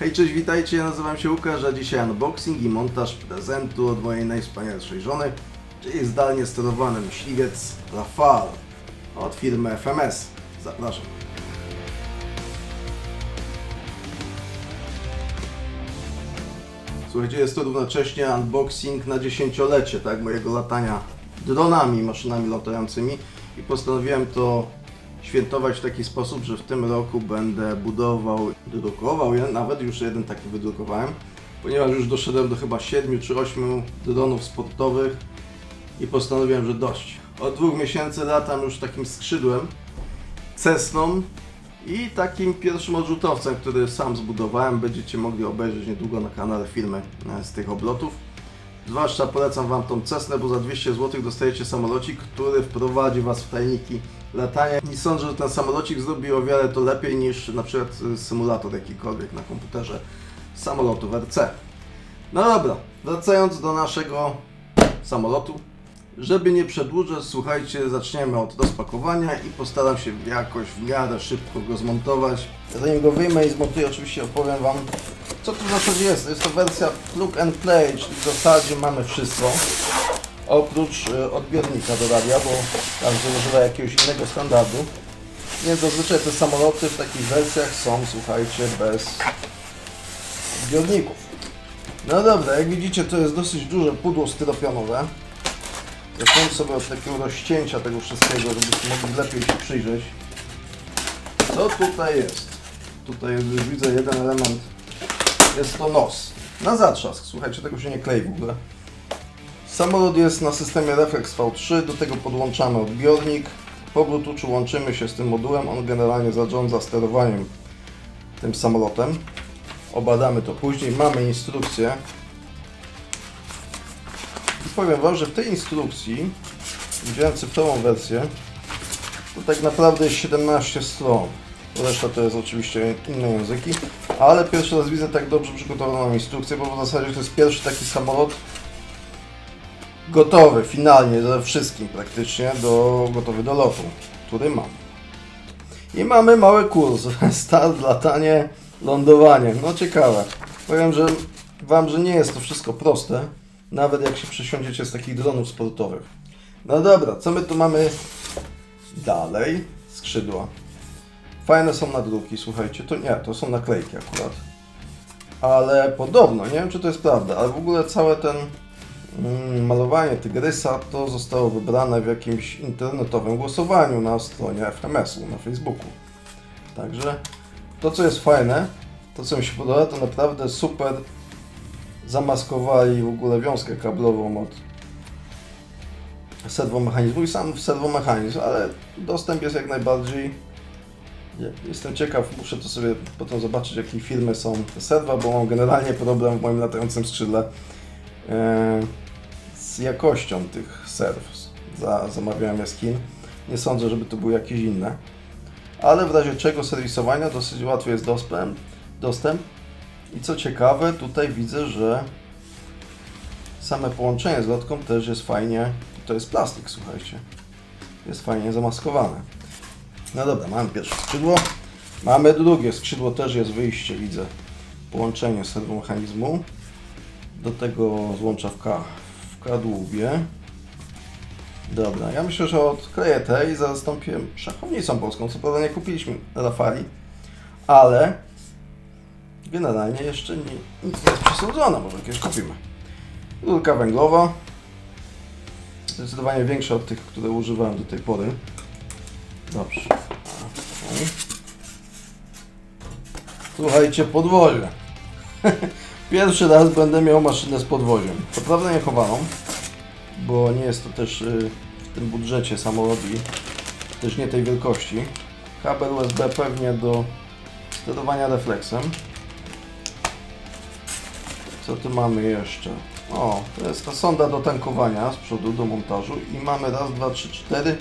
Hej, cześć, witajcie, ja nazywam się Łukasz, a dzisiaj unboxing i montaż prezentu od mojej najwspanialszej żony, czyli zdalnie sterowany myśliwiec Rafale od firmy FMS. Zapraszam. Słuchajcie, jest to równocześnie unboxing na dziesięciolecie tak, mojego latania dronami, maszynami latającymi i postanowiłem to świętować w taki sposób, że w tym roku będę budował, drukował, ja nawet już jeden taki wydrukowałem, ponieważ już doszedłem do chyba 7 czy 8 dronów sportowych i postanowiłem, że dość. Od dwóch miesięcy latam już takim skrzydłem, Cessną i takim pierwszym odrzutowcem, który sam zbudowałem. Będziecie mogli obejrzeć niedługo na kanale filmy e, z tych oblotów. Zwłaszcza polecam Wam tą Cessnę, bo za 200 zł dostajecie samolocik, który wprowadzi Was w tajniki latania. I sądzę, że ten samolocik zrobi o wiele to lepiej niż na przykład y, symulator jakikolwiek na komputerze samolotu w RC. No dobra, wracając do naszego samolotu. Żeby nie przedłużać, słuchajcie, zaczniemy od rozpakowania i postaram się jakoś w miarę szybko go zmontować. Zanim go wyjmę i zmontuję, oczywiście opowiem Wam, co tu w zasadzie jest. Jest to wersja plug and play, czyli w zasadzie mamy wszystko. Oprócz y, odbiornika do radia, bo każdy używa jakiegoś innego standardu. Więc zazwyczaj te samoloty w takich wersjach są, słuchajcie, bez odbiorników. No dobra, jak widzicie, to jest dosyć duże pudło styropianowe. Zacznijmy sobie od takiego rozcięcia tego wszystkiego, żebyście mogli lepiej się przyjrzeć. Co tutaj jest? Tutaj już widzę jeden element. Jest to nos. Na zatrzask. Słuchajcie, tego się nie klei w ogóle. Samolot jest na systemie Reflex V3, do tego podłączamy odbiornik. Po Bluetoothu łączymy się z tym modułem, on generalnie zarządza sterowaniem tym samolotem. Obadamy to później, mamy instrukcję. I powiem Wam, że w tej instrukcji, wziąłem cyfrową wersję, to tak naprawdę jest 17 stron. Reszta to jest oczywiście inne języki, ale pierwszy raz widzę tak dobrze przygotowaną instrukcję, bo w zasadzie to jest pierwszy taki samolot gotowy finalnie ze wszystkim praktycznie, do, gotowy do lotu, który mam. I mamy mały kurs, start, latanie, lądowanie. No ciekawe. Powiem że Wam, że nie jest to wszystko proste, nawet jak się przesiądziecie z takich dronów sportowych. No dobra, co my tu mamy dalej? Skrzydła. Fajne są nadruki, słuchajcie, to nie, to są naklejki akurat. Ale podobno, nie wiem czy to jest prawda, ale w ogóle całe ten malowanie tygrysa to zostało wybrane w jakimś internetowym głosowaniu na stronie FMS-u na Facebooku. Także to co jest fajne, to co mi się podoba, to naprawdę super zamaskowali w ogóle wiązkę kablową od serwomechanizmu i sam serwomechanizm, ale dostęp jest jak najbardziej. Jestem ciekaw, muszę to sobie potem zobaczyć, jakie firmy są te serwa, bo mam generalnie problem w moim latającym skrzydle e, z jakością tych serw. Za, zamawiałem je Chin. Nie sądzę, żeby to były jakieś inne. Ale w razie czego serwisowania dosyć łatwy jest dostęp. dostęp. I co ciekawe, tutaj widzę, że same połączenie z lotką też jest fajnie. To jest plastik, słuchajcie. Jest fajnie zamaskowane. No dobra, mamy pierwsze skrzydło. Mamy drugie skrzydło, też jest wyjście, widzę. Połączenie serwomechanizmu. Do tego złącza w, ka w kadłubie. Dobra, ja myślę, że odkleję te i zastąpię szachownicą polską. Co prawda nie kupiliśmy Rafali, ale generalnie jeszcze nie, nic nie jest przesądzone, może jakieś kupimy. Rurka węglowa. Zdecydowanie większa od tych, które używałem do tej pory. Dobrze. Słuchajcie, podwozie. Pierwszy raz będę miał maszynę z podwoziem. Co prawda nie chowaną, bo nie jest to też y, w tym budżecie samolot i też nie tej wielkości. Kabel USB pewnie do sterowania refleksem. Co tu mamy jeszcze? O, to jest ta sonda do tankowania z przodu do montażu i mamy raz, dwa, trzy, cztery,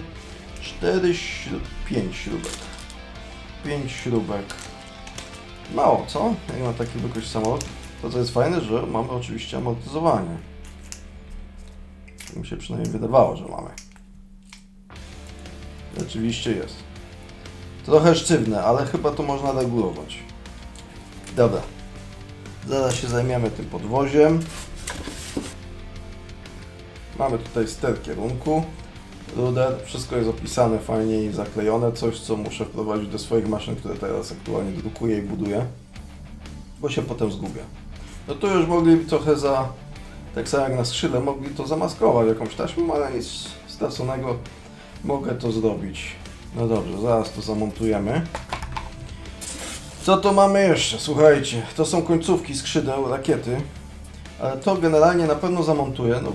cztery, śrub, pięć śrubek. Pięć śrubek. Mało, co? Jak ma taki wielkość samolot. To co jest fajne, że mamy oczywiście amortyzowanie. Mi się przynajmniej wydawało, że mamy. Rzeczywiście jest. Trochę sztywne, ale chyba to można regulować. Dobra. Zaraz się zajmiemy tym podwoziem. Mamy tutaj ster kierunku, ruder, wszystko jest opisane fajnie i zaklejone, coś co muszę wprowadzić do swoich maszyn, które teraz aktualnie drukuję i buduję, bo się potem zgubię. No tu już mogli trochę za, tak samo jak na skrzydle, mogli to zamaskować jakąś taśmą, ale nic straconego, mogę to zrobić. No dobrze, zaraz to zamontujemy. Co to mamy jeszcze? Słuchajcie, to są końcówki skrzydeł rakiety, ale to generalnie na pewno zamontuję, no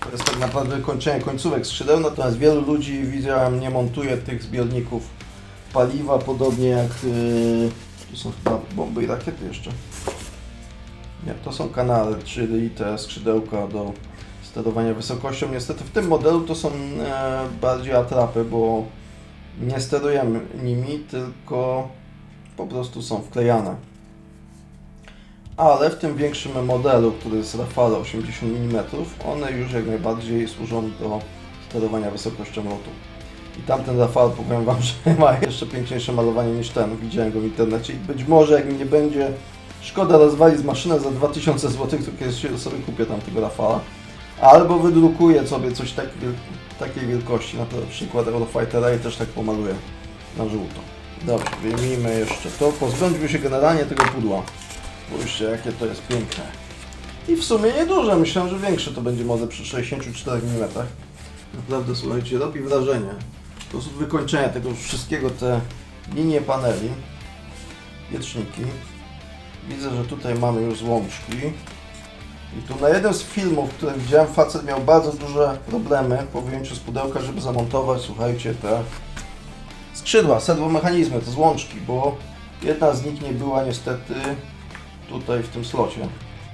to jest tak naprawdę kończenie końcówek skrzydeł, natomiast wielu ludzi widziałem nie montuje tych zbiorników paliwa, podobnie jak yy, tu są chyba bomby i rakiety jeszcze. Nie, to są kanały, czyli te skrzydełka do sterowania wysokością. Niestety w tym modelu to są e, bardziej atrapy, bo nie sterujemy nimi, tylko po prostu są wklejane. Ale w tym większym modelu, który jest Rafale 80 mm, one już jak najbardziej służą do sterowania wysokością lotu. I tamten Rafale, powiem Wam, że ma jeszcze piękniejsze malowanie niż ten, widziałem go w internecie i być może jak nie będzie szkoda rozwalić maszynę za 2000 zł, się sobie kupię tamtego Rafala. Albo wydrukuję sobie coś tak, takiej wielkości, na przykład Eurofightera i też tak pomaluję na żółto. Dobrze, wyjmijmy jeszcze to. Pozbędźmy się generalnie tego pudła. Spójrzcie, jakie to jest piękne. I w sumie nieduże. Myślałem, że większe to będzie może przy 64 mm. Naprawdę, słuchajcie, robi wrażenie. Sposób wykończenia tego wszystkiego, te linie paneli, wieczniki. Widzę, że tutaj mamy już złączki. I tu na jeden z filmów, które widziałem, facet miał bardzo duże problemy po wyjęciu z pudełka, żeby zamontować, słuchajcie, te skrzydła, serwomechanizmy, te złączki, bo jedna z nich nie była niestety tutaj w tym slocie.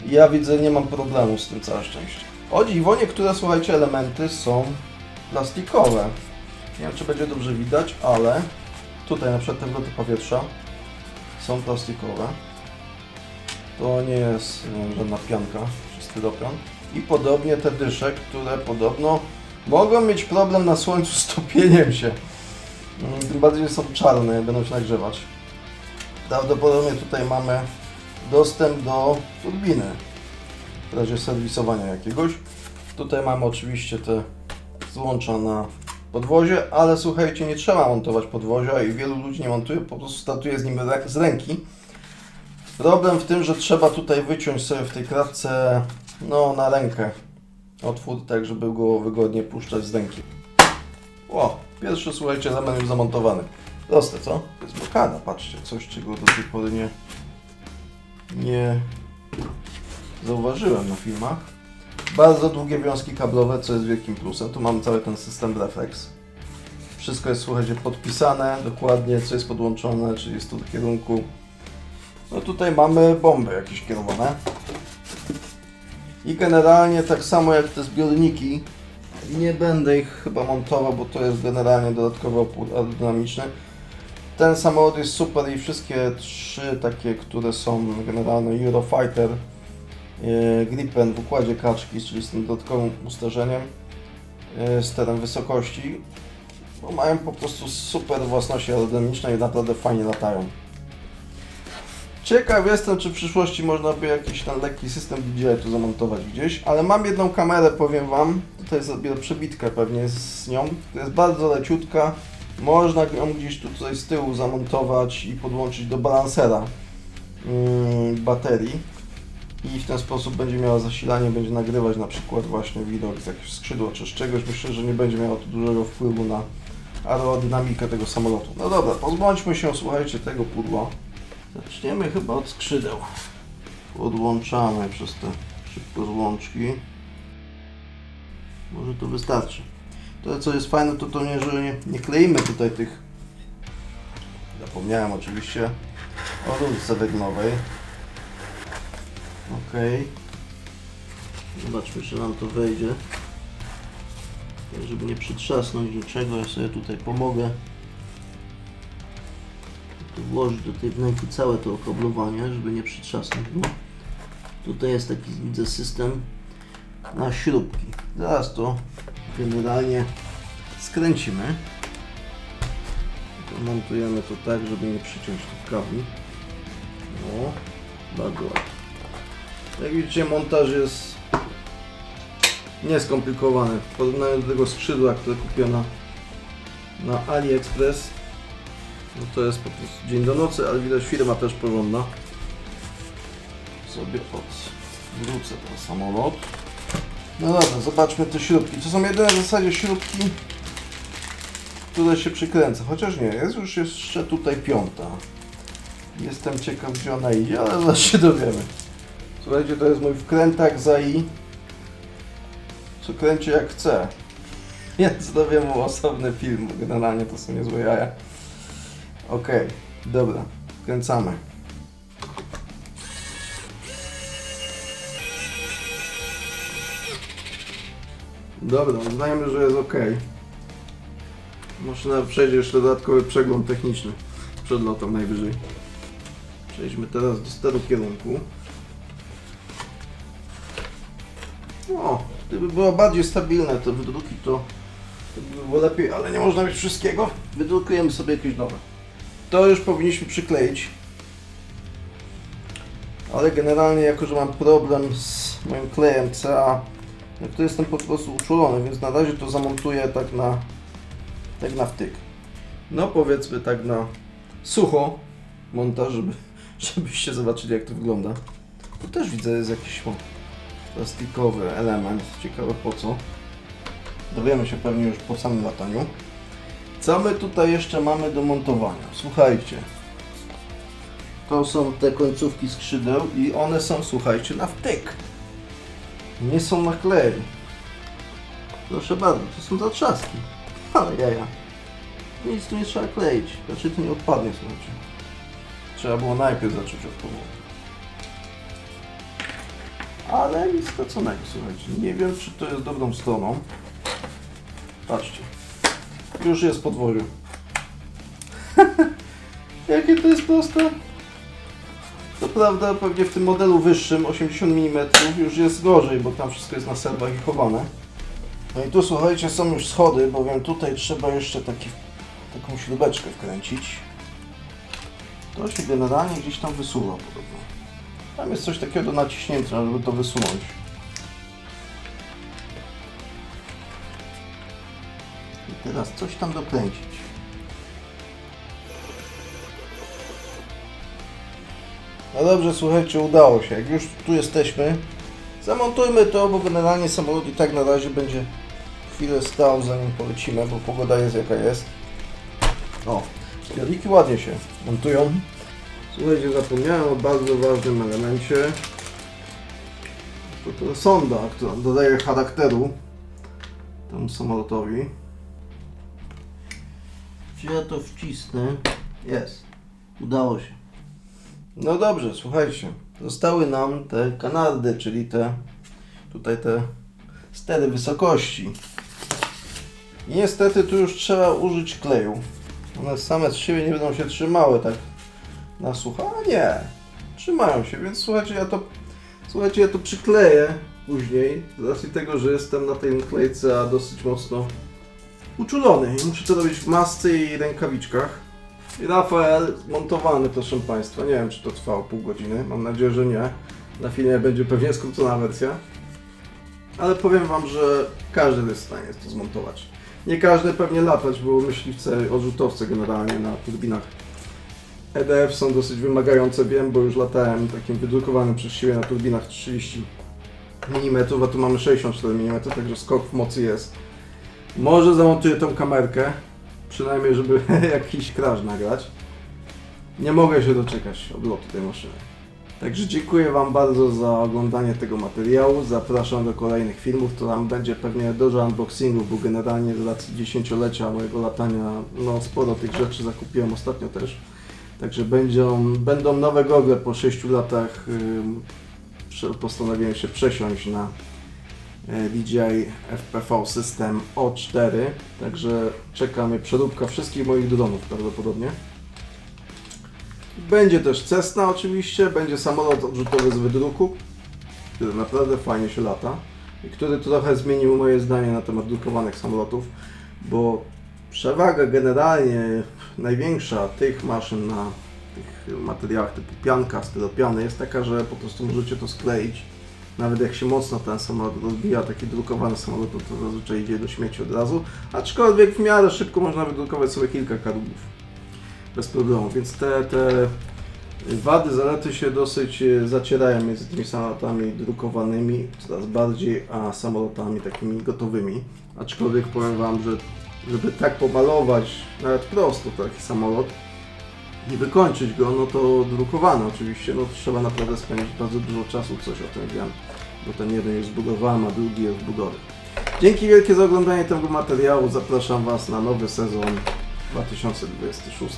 I ja widzę, nie mam problemu z tym całe szczęście. O dziwo, niektóre, słuchajcie, elementy są plastikowe. Nie wiem, czy będzie dobrze widać, ale tutaj na przykład te powietrza są plastikowe. To nie jest żadna pianka czy styropian. I podobnie te dysze, które podobno mogą mieć problem na słońcu z topieniem się. Mm, Tym bardziej są czarne, będą się nagrzewać. Prawdopodobnie tutaj mamy dostęp do turbiny w razie serwisowania jakiegoś. Tutaj mamy oczywiście te złącza na podwozie, ale słuchajcie, nie trzeba montować podwozia i wielu ludzi nie montuje, po prostu startuje z nim z ręki. Problem w tym, że trzeba tutaj wyciąć sobie w tej kratce no, na rękę otwór, tak żeby go wygodnie puszczać z ręki. O, pierwszy słuchajcie, element już zamontowany. Proste, co? To jest blokada, patrzcie, coś czego do tej pory nie, nie zauważyłem na filmach. Bardzo długie wiązki kablowe, co jest wielkim plusem. Tu mamy cały ten system reflex. Wszystko jest, słuchajcie, podpisane dokładnie, co jest podłączone, czyli jest tu kierunku. No tutaj mamy bomby jakieś kierowane. I generalnie tak samo jak te zbiorniki, nie będę ich chyba montował, bo to jest generalnie dodatkowy opór aerodynamiczny. Ten samolot jest super i wszystkie trzy takie, które są generalnie Eurofighter, e, Gripen w układzie kaczki, czyli z tym dodatkowym usterzeniem, e, sterem wysokości, bo mają po prostu super własności aerodynamiczne i naprawdę fajnie latają. Ciekaw jestem, czy w przyszłości można by jakiś ten lekki system DJI tu zamontować gdzieś, ale mam jedną kamerę, powiem Wam, tutaj zrobię przebitkę pewnie z nią, to jest bardzo leciutka, można ją gdzieś tutaj z tyłu zamontować i podłączyć do balansera mm, baterii. I w ten sposób będzie miała zasilanie, będzie nagrywać na przykład właśnie widok z jakiegoś skrzydła czy z czegoś, myślę, że nie będzie miało to dużego wpływu na aerodynamikę tego samolotu. No dobra, pozbądźmy się, słuchajcie, tego pudła. Zaczniemy chyba od skrzydeł. Podłączamy przez te szybko złączki. Może to wystarczy. To co jest fajne to to nie, że nie, nie kleimy tutaj tych zapomniałem oczywiście o rurce węglowej. Ok. Zobaczmy czy nam to wejdzie. Tak, żeby nie przytrzasnąć niczego, ja sobie tutaj pomogę włożyć do tej wnęki całe to okablowanie, żeby nie przytrzasnąć było. Tutaj jest taki widzę system na śrubki. Zaraz to generalnie skręcimy. Montujemy to tak, żeby nie przyciąć tych kabli. O, bardzo ładnie. Jak widzicie montaż jest nieskomplikowany w porównaniu do tego skrzydła, które kupiłem na, na AliExpress. No to jest po prostu dzień do nocy, ale widać firma też porządna. Sobie odwrócę ten samolot. No dobra, zobaczmy te śrubki. To są jedyne w zasadzie śrubki, które się przykręca. Chociaż nie, jest już jeszcze tutaj piąta. Jestem ciekaw, gdzie ona idzie, ale zaraz się dowiemy. Słuchajcie, to jest mój wkrętak ZAI, co kręci jak chce. Więc dowiem mu osobny film, generalnie to są niezłe jaja. Okej, dobra, wkręcamy. Dobra, uznajmy, że jest ok. Maszyna przejdzie jeszcze dodatkowy przegląd techniczny przed lotem najwyżej. Przejdźmy teraz do steru kierunku. O, gdyby było bardziej stabilne te wydruki, to, to by było lepiej, ale nie można mieć wszystkiego. Wydrukujemy sobie jakieś nowe. To już powinniśmy przykleić. Ale generalnie, jako że mam problem z moim klejem CA, no to jestem po prostu uczulony, więc na razie to zamontuję tak na, tak na wtyk. No powiedzmy tak na sucho montaż, żeby, żebyście zobaczyli jak to wygląda. Tu też widzę jest jakiś plastikowy element, ciekawe po co. Dowiemy się pewnie już po samym lataniu. Co my tutaj jeszcze mamy do montowania? Słuchajcie. To są te końcówki skrzydeł i one są, słuchajcie, na wtyk. Nie są na klej. Proszę bardzo, to są zatrzaski. Ale jaja. Nic tu nie trzeba kleić. Raczej to nie odpadnie, słuchajcie. Trzeba było najpierw zacząć od powodu. Ale nic straconego, słuchajcie. Nie wiem, czy to jest dobrą stroną. Patrzcie. Już jest podwozie. Jakie to jest proste. To prawda, pewnie w tym modelu wyższym, 80 mm, już jest gorzej, bo tam wszystko jest na serwach i chowane. No i tu słuchajcie, są już schody, bowiem tutaj trzeba jeszcze taki, taką śrubeczkę wkręcić. To się generalnie gdzieś tam wysuwa podobno. Tam jest coś takiego do naciśnięcia, żeby to wysunąć. Teraz coś tam dokręcić. No dobrze, słuchajcie, udało się. Jak już tu jesteśmy, zamontujmy to, bo generalnie samolot i tak na razie będzie chwilę stał, zanim polecimy, bo pogoda jest jaka jest. O, zbiorniki ładnie się montują. Słuchajcie, zapomniałem o bardzo ważnym elemencie. To, to sonda, która dodaje charakteru temu samolotowi. Czy ja to wcisnę? Jest. Udało się. No dobrze, słuchajcie. Zostały nam te kanardy, czyli te tutaj te stery wysokości. I niestety tu już trzeba użyć kleju. One same z siebie nie będą się trzymały tak na sucho, a nie. Trzymają się, więc słuchajcie, ja to słuchajcie, ja to przykleję później, z racji tego, że jestem na tej naklejce a dosyć mocno uczulony i muszę to robić w masce i rękawiczkach. I Rafael montowany, proszę Państwa. Nie wiem, czy to trwało pół godziny. Mam nadzieję, że nie. Na filmie będzie pewnie skrócona wersja. Ale powiem Wam, że każdy jest w stanie to zmontować. Nie każdy pewnie latać, bo myśliwce, odrzutowce generalnie na turbinach EDF są dosyć wymagające, wiem, bo już latałem takim wydrukowanym przez siebie na turbinach 30 mm, a tu mamy 64 mm, także skok w mocy jest. Może zamontuję tą kamerkę, przynajmniej żeby jakiś crash nagrać. Nie mogę się doczekać odlotu tej maszyny. Także dziękuję Wam bardzo za oglądanie tego materiału. Zapraszam do kolejnych filmów, to tam będzie pewnie dużo unboxingów, bo generalnie z racji dziesięciolecia mojego latania, no sporo tych rzeczy zakupiłem ostatnio też. Także będą, będą nowe gogle po 6 latach. prze- Postanowiłem się przesiąść na DJI FPV System O4, także czeka mnie przeróbka wszystkich moich dronów prawdopodobnie. Będzie też Cessna oczywiście, będzie samolot odrzutowy z wydruku, który naprawdę fajnie się lata i który trochę zmienił moje zdanie na temat drukowanych samolotów, bo przewaga generalnie największa tych maszyn na tych materiałach typu pianka, styropiany jest taka, że po prostu możecie to skleić. Nawet jak się mocno ten samolot rozbija, taki drukowany samolot, to, to zazwyczaj idzie do śmieci od razu. Aczkolwiek w miarę szybko można wydrukować sobie kilka karubów. Bez problemu, więc te, te wady, zalety się dosyć e, zacierają między tymi samolotami drukowanymi coraz bardziej, a samolotami takimi gotowymi. Aczkolwiek powiem Wam, że żeby tak pomalować nawet prosto taki samolot i wykończyć go, no to drukowany oczywiście, no trzeba naprawdę spędzić bardzo dużo czasu, coś o tym wiem, bo ten jeden już zbudowałem, a drugi jest w budowie. Dzięki wielkie za oglądanie tego materiału, zapraszam Was na nowy sezon 2026.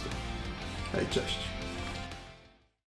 Hej, cześć!